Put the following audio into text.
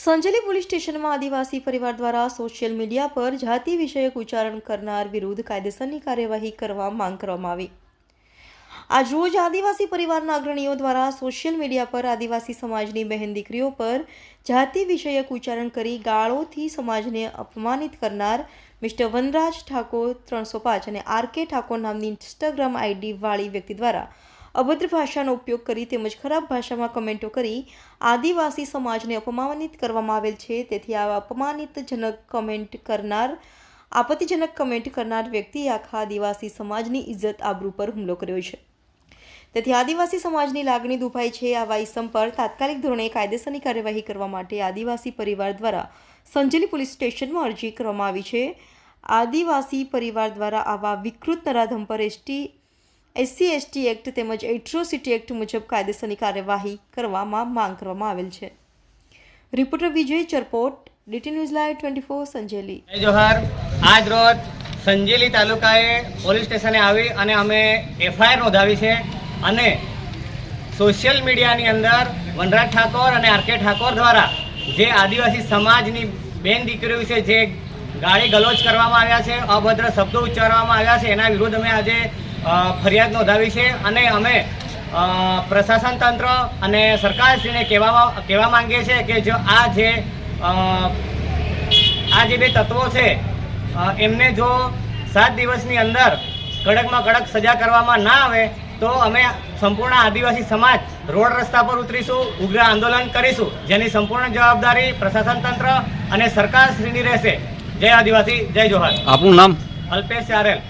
Sanjeli police સ્ટેશનમાં આદિવાસી પરિવાર દ્વારા સોશિયલ મીડિયા પર જાતિ વિષયક ઉચ્ચારણ કરનાર વિરુદ્ધ કાયદેસરની કાર્યવાહી કરવા માંગ કરવામાં આવી. આજરોજ આદિવાસી પરિવારના અગ્રણીઓ દ્વારા સોશિયલ મીડિયા પર આદિવાસી સમાજની બહેન દીકરીઓ પર જાતિ વિષયક ઉચ્ચારણ કરી ગાળોથી સમાજને અપમાનિત કરનાર મિસ્ટર વનરાજ ઠાકોર ત્રણસો પાંચ અને આર કે ઠાકોર નામની ઇન્સ્ટાગ્રામ આઈડી વાળી વ્યક્તિ દ્વારા અભદ્ર ભાષાનો ઉપયોગ કરી તેમજ ખરાબ ભાષામાં કમેન્ટો કરી આદિવાસી સમાજને અપમાનિત કરવામાં આવેલ છે. તેથી આવા અપમાનિતજનક કમેન્ટ કરનાર, આપત્તિજનક કમેન્ટ કરનાર વ્યક્તિએ આખા આદિવાસી સમાજની ઇજ્જત આબરૂ પર હુમલો કર્યો છે. તેથી આદિવાસી સમાજની લાગણી દુભાઈ છે. આવા ઇસમ પર તાત્કાલિક ધોરણે કાયદેસરની કાર્યવાહી કરવા માટે આદિવાસી પરિવાર દ્વારા સંજેલી પોલીસ સ્ટેશનમાં અરજી કરવામાં આવી છે. આદિવાસી પરિવાર દ્વારા આવા વિકૃત નરાધમ પર એસટી એસસી એસટી એક્ટ તેમજ એટ્રોસિટી એક્ટ મુજબ કાયદેસરની કાર્યવાહી કરવામાં માંગ કરવામાં આવેલ છે. Reporter Vijay Charpot DT news live twenty four Sanjeli. Johar. આજ રોજ સંજેલી તાલુકાએ પોલીસ સ્ટેશને આવી અને અમે એફઆઈઆર નોંધાવી છે અને સોશિયલ મીડિયાની અંદર વનરાજ ઠાકોર અને આર કે ઠાકોર દ્વારા જે આદિવાસી સમાજની બેન દીકરીઓ વિશે જે ગાળી ગલોચ કરવામાં આવ્યા છે, અભદ્ર શબ્દો ઉચ્ચારવામાં આવ્યા છે, એના વિરુદ્ધ અમે આજે ફરિયાદ નોંધાવી છે અને અમે પ્રશાસન તંત્ર અને સરકારશ્રીને કહેવામાં કહેવા માંગીએ છીએ કે જો આ જે આ જે બે તત્વો છે એમને જો સાત દિવસની અંદર કડકમાં કડક સજા કરવામાં ના આવે તો અમે સંપૂર્ણ આદિવાસી સમાજ રોડ રસ્તા પર ઉતરીશું ઉગ્ર આંદોલન કરીશું. જેની સંપૂર્ણ જવાબદારી પ્રશાસન તંત્ર અને સરકારશ્રીની રહેશે. જય આદિવાસી જય જોહાર. આપનું નામ? અલ્પેશ ચારેલ.